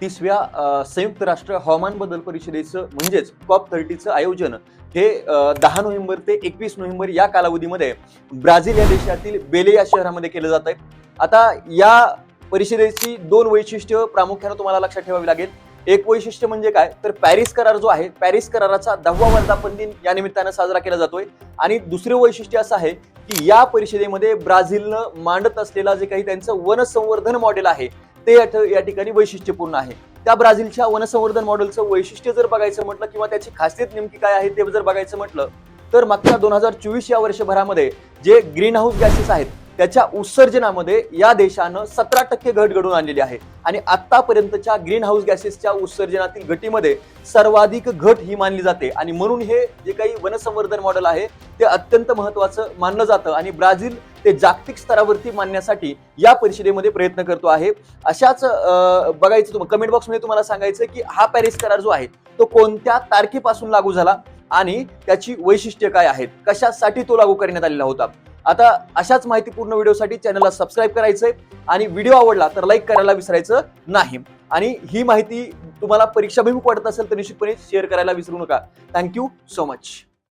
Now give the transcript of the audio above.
तीसव्या संयुक्त राष्ट्र हवामान बदल परिषदेचं म्हणजेच कॉप थर्टीचं आयोजन हे दहा नोव्हेंबर ते एकवीस नोव्हेंबर या कालावधीमध्ये ब्राझील या देशातील बेले या शहरामध्ये केलं जात आहे आता या परिषदेची दोन वैशिष्ट्य प्रामुख्यानं तुम्हाला लक्षात ठेवावी लागेल. एक वैशिष्ट्य म्हणजे काय? तर पॅरिस करार जो आहे पॅरिस कराराचा दहावा वर्धापन दिन या निमित्तानं साजरा केला जातोय. आणि दुसरे वैशिष्ट्य असं आहे की या परिषदेमध्ये ब्राझीलनं मांडत असलेला जे काही त्यांचं वनसंवर्धन मॉडेल आहे ते या या ठिकाणी वैशिष्ट्यपूर्ण आहे. त्या ब्राझीलच्या वनसंवर्धन मॉडेलचं वैशिष्ट्य जर बघायचं म्हटलं किंवा त्याची खासियत नेमकी काय आहे ते जर बघायचं म्हटलं तर मागच्या दोन हजार चोवीस या वर्षभरामध्ये जे ग्रीन हाऊस गॅसेस आहेत त्याच्या उत्सर्जनामध्ये या देशानं सतरा टक्के घट घडून आणलेली आहे. आणि आतापर्यंतच्या ग्रीन हाऊस गॅसेसच्या उत्सर्जनातील घटीमध्ये सर्वाधिक घट ही मानली जाते. आणि म्हणून हे जे काही वनसंवर्धन मॉडेल आहे ते अत्यंत महत्वाचं मानलं जातं. आणि ब्राझील ते जागतिक स्तरावरती मानण्यासाठी या परिषदेमध्ये प्रयत्न करतो आहे. अशाच बघायचं तुम्हाला कमेंट बॉक्समध्ये तुम्हाला सांगायचं की हा पॅरिस करार जो आहे तो कोणत्या तारखेपासून लागू झाला? आणि त्याची वैशिष्ट्ये काय आहेत? कशासाठी तो लागू करण्यात आलेला होता? आता अशाच माहितीपूर्ण व्हिडिओसाठी चॅनलला सबस्क्राईब करायचंय आणि व्हिडिओ आवडला तर लाईक करायला विसरायचं नाही. आणि ही माहिती तुम्हाला परीक्षाभिमुख वाटत असेल तर निश्चितपणे शेअर करायला विसरू नका. Thank you so much